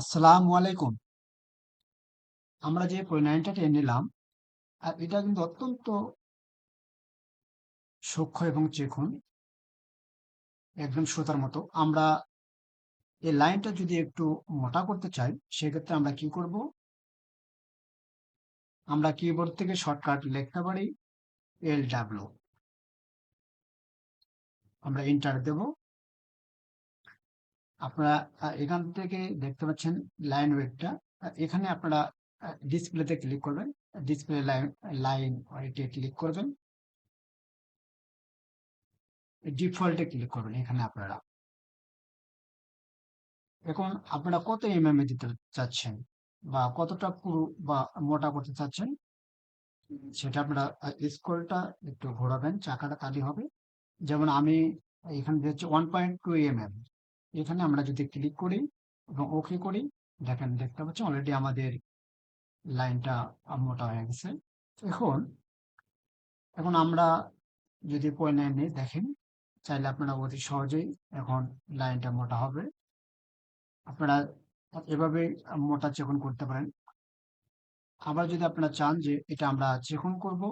আসসালামু আলাইকুম। আমরা যে পরিণয়নটা টেনে নিলাম, আর এটা কিন্তু অত্যন্ত সূক্ষ্ম এবং চিকন, একদম সুতার মতো। আমরা এই লাইনটা যদি একটু মোটা করতে চাই, সেক্ষেত্রে আমরা কি করব? আমরা কিবোর্ড থেকে শর্টকাট লিখতে পারি এল ডাব্লিউ আমরা ইন্টার দেব। আপনারা এখান থেকে দেখতে পাচ্ছেন লাইন ওয়েটটা এখানে আপনারা ডিসপ্লেতে ক্লিক করবেন। ডিসপ্লে লাইন লাইন ক্লিক করবেন। ডিফল্টে ক্লিক করবেন এখানে আপনারা। এখন আপনারা কত এমএম এ দিতে চাচ্ছেন বা কতটা পুরো বা মোটা করতে চাচ্ছেন, সেটা আপনারা স্কোরটা একটু ঘোরাবেন। চাকাটা তালি হবে। যেমন আমি এখানে দিচ্ছি ওয়ান পয়েন্ট টু এমএম এখানে আমরা যদি ক্লিক করি এবং ওকে করি, দেখেন দেখতে পাচ্ছি অলরেডি আমাদের লাইনটা মোটা হয়ে গেছে। এখন এখন আমরা যদি পয়েন্ট নিই, দেখেন, চাইলে আপনারা অতি সহজেই এখন লাইনটা মোটা হবে। আপনারা এভাবে মোটা চিকন করতে পারেন, আবার যদি আপনারা চান যে এটা আমরা চিকন করব